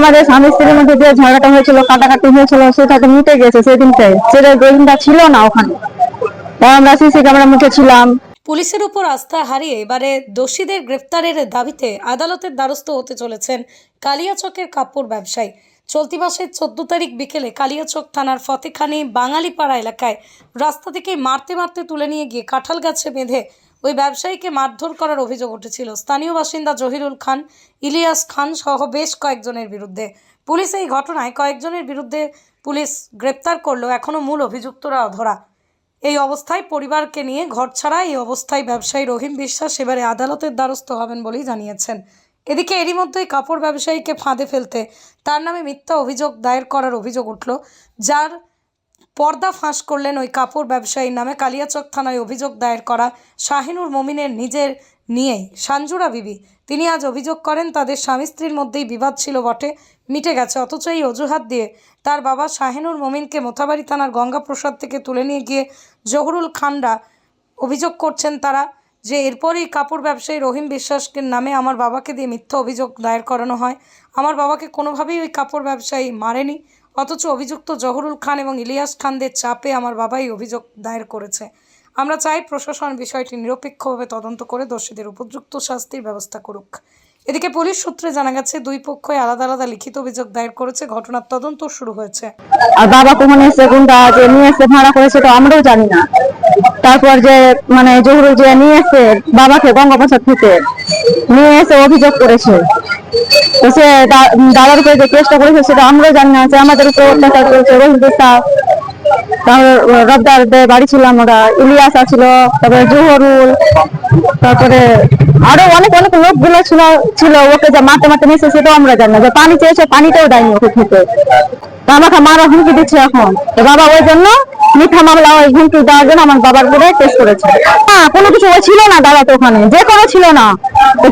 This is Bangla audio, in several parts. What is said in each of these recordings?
আমাদের স্বামী স্ত্রীর মধ্যে যে ঝগড়াটা হয়েছিল, কাটাকাটি হয়েছিল সেটা তো মিটে গেছে সেদিনটাই সেটা দিনটা ছিল না ওখানে। আমরা সিসি ক্যামেরার মুখে ছিলাম। পুলিশের উপর আস্থা হারিয়ে এবারে দোষীদের গ্রেফতারের দাবিতে আদালতের দ্বারস্থ হতে চলেছেন কালিয়াচকের কাপড় ব্যবসায়ী। চলতি মাসের চোদ্দ তারিখ বিকেলে কালিয়াচক থানার ফতেখানি বাঙালিপাড়া এলাকায় রাস্তা থেকে মারতে মারতে তুলে নিয়ে গিয়ে কাঁঠাল গাছে বেঁধে ওই ব্যবসায়ীকে মারধর করার অভিযোগ উঠেছিল। স্থানীয় বাসিন্দা জহিরুল খান, ইলিয়াস খান সহ বেশ কয়েকজনের বিরুদ্ধে। পুলিশ এই ঘটনায় কয়েকজনের বিরুদ্ধে পুলিশ গ্রেপ্তার করলেও এখনও মূল অভিযুক্তরা অধরা। এই অবস্থায় পরিবারকে নিয়ে ঘর ছাড়া এই অবস্থায় ব্যবসায়ী রহিম বিশ্বাস এবারে আদালতের দ্বারস্থ হবেন বলেই জানিয়েছেন। এদিকে এরই মধ্যেই কাপড় ব্যবসায়ীকে ফাঁদে ফেলতে তার নামে মিথ্যা অভিযোগ দায়ের করার অভিযোগ উঠল, যার পর্দা ফাঁস করলেন ওই কাপড় ব্যবসায়ীর নামে কালিয়াচক থানায় অভিযোগ দায়ের করা শাহিনুর মমিনের নিজের নিয়েই। সাঞ্জুরা বিবি, তিনি আজ অভিযোগ করেন তাদের স্বামী স্ত্রীর মধ্যেই বিবাদ ছিল বটে, মিটে গেছে। অথচ এই অজুহাত দিয়ে তার বাবা শাহিনুর মমিনকে মোথাবাড়ি থানার গঙ্গাপ্রসাদ থেকে তুলে নিয়ে গিয়ে জহুরুল খানরা অভিযোগ করছেন তারা যে এরপরই কাপড় ব্যবসায়ী রহিম বিশ্বাসকে নামে আমার বাবাকে দিয়ে মিথ্যা অভিযোগ দায়ের করানো হয়। আমার বাবাকে কোনোভাবেই ওই কাপড় ব্যবসায়ী মারেনি। অথচ অভিযুক্ত জহরুল খান এবং ইলিয়াস খানদের চাপে আমার বাবাই অভিযোগ দায়ের করেছে। আমরা চাই প্রশাসন বিষয়টি নিরপেক্ষভাবে তদন্ত করে দোষীদের উপযুক্ত শাস্তির ব্যবস্থা করুক। এদিকে পুলিশ সূত্রে জানা গেছে, দুই পক্ষই আলাদা আলাদা লিখিত অভিযোগ দায়ের করেছে। ঘটনার তদন্ত শুরু হয়েছে। আর বাবা কখন এসে গুন্ডা যে নিয়ে এসে ভাড়া করেছে, তো আমরাও জানি না। তারপর যে মানে জহুরুল যে নিয়ে এসে বাবাকে গঙ্গাপ্রসাদ থেকে নিয়ে এসে অভিযোগ করেছে। সে দাদার উপরে যে কেসটা করেছে, সেটা আমরাও জানি না আমাদের উপর অত্যাচার করেছে বাড়ি ছিলাম ওরা ইলিয়াস আছিল তারপরে জুহরুল, তারপরে আরও অনেক অনেক লোকগুলো ছিল ছিল, ওকে যে নিয়েছে, সেটাও আমরা জানি না, যে পানি চেয়েছে, পানিটাও দেয়নি ওকে খেতে। তা আমাকে মারা হুমকি দিচ্ছে এখন। তো বাবা ওই জন্য মিথ্যা মামলা, ওই হুমকি দেওয়ার জন্য আমার বাবার উপরে কেস করেছে। হ্যাঁ কোনো কিছু ও ছিল না দাদা তো ওখানে, যে কোনো ছিল না।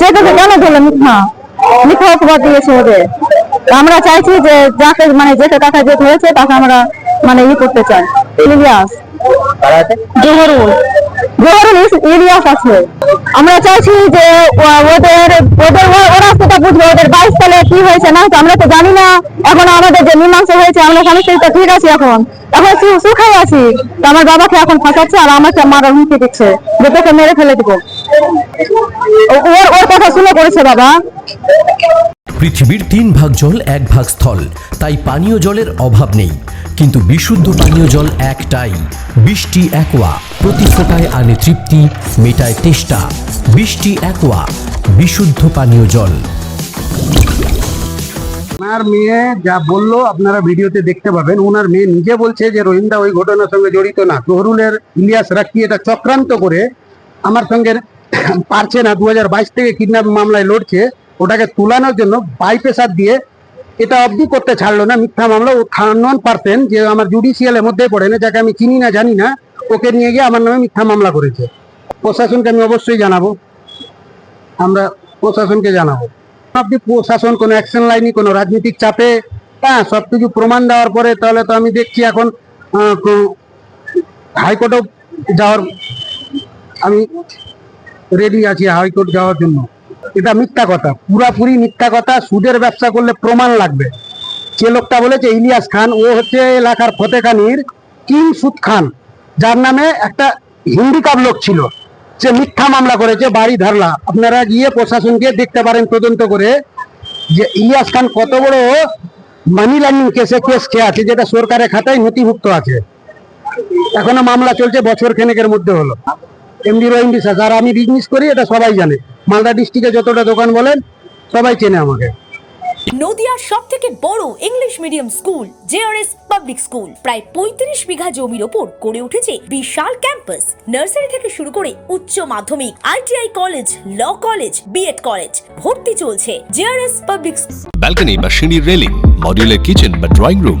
যে কেন ধরলো মিথ্যা? মিথ্যা অপবাদ দিয়েছে ওদের। আমরা চাইছি যে যাকে মানে যেতে টাকা যে হয়েছে তাকে আমরা মানে ই করতে চাই। ইলিয়াস। জোহরুল। জোহরুল ইলিয়াস আছে। আমরা চাইছি যে ওদের ওদের ওরা সেটা বুঝবে ওদের বাইশ সালে কি হয়েছে না আমরা তো জানি না। এখন আমাদের যে মীমাংসা হয়েছে আমরা তো ঠিক আছি এখন। এখন সুখাই আছি। তো আমার বাবাকে এখন ফাঁসাচ্ছে আর আমাকে মারার হুমকি দিচ্ছে। যে তোকে মেরে ফেলে দিব। ওর ওর কথা শুনে করেছে বাবা। পৃথিবীর তিন ভাগ জল এক ভাগ স্থল। তাই পানীয় জলের অভাব নেই। কিন্তু বিশুদ্ধ পানীয় জল একটাই। বৃষ্টি একোয়া। প্রতি ফোটায় আনে তৃপ্তি মেটায় তেষ্টা। বৃষ্টি একোয়া। বিশুদ্ধ পানীয় জল। ওনার মেয়ে যা বলল আপনারা ভিডিওতে দেখতে পাবেন। ওনার মেয়ে নিজে বলছে যে রহিমদা ওই ঘটনার সঙ্গে জড়িত না। তহরুলের ইলিয়াস রাখি এটা চক্রান্ত করে আমার সঙ্গে পারছে না দু হাজার বাইশ থেকে কিডন্যাপ মামলায় লড়ছে, ওটাকে তুলানোর জন্য বাইপেসার দিয়ে এটা অবধি করতে ছাড়লো না, মিথ্যা মামলা, ও খানন পারতেন যে আমার জুডিশিয়ালের মধ্যে পড়ে না, যাকে আমি চিনি না, জানি না, ওকে নিয়ে গিয়ে আমার নামে মিথ্যা মামলা করেছে। প্রশাসনকে আমি অবশ্যই জানাব। আমরা প্রশাসনকে জানাব। আপনি প্রশাসন কোনো অ্যাকশন লাইনি কোনো রাজনৈতিক চাপে হ্যাঁ সব কিছু প্রমাণ দেওয়ার পরে তাহলে তো আমি দেখছি এখন হাইকোর্টেও যাওয়ার আমি রেডি আছি হাইকোর্ট যাওয়ার জন্য। এটা মিথ্যা কথা। পুরাপুরি মিথ্যা কথা। সুদের ব্যবসা করলে প্রমাণ লাগবে। যে লোকটা বলেছে, ইলিয়াস খান, ও হচ্ছে এলাকার ফতেখানির কিং সুদ খান। যার নামে একটা হিন্দিকার লোক ছিল। সে মিথ্যা মামলা করেছে, বাড়ি ধারলা। আপনারা গিয়ে প্রশাসনকে দেখতে পারেন তদন্ত করে যে ইলিয়াস খান কত বড় মানি ল্যান্ডিং কেসে কেস খেয়ে আছে, যেটা সরকারের খাতায় নথিভুক্ত আছে। এখনও মামলা চলছে, বছর খানেকের মধ্যে হলো। এমডি রহিম বিশ্বাস আর আমি বিজনেস করি এটা সবাই জানে। মালদা ডিস্ট্রিক্টে যতটা দোকান বলেন সবাই চেনে আমাকে। নদিয়ার সব থেকে বড় English medium school JRS public school প্রায় পঁয়ত্রিশ বিঘা জমির ওপর গড়ে উঠেছে বিশাল ক্যাম্পাস নার্সারি থেকে শুরু করে উচ্চ মাধ্যমিক ITI college law college BEd college ভর্তি চলছে জেআরএস পাবলিক ব্যালকনি বা সিঁড়ির রেলিং মডিউলার কিচেন বা ড্রয়িং রুম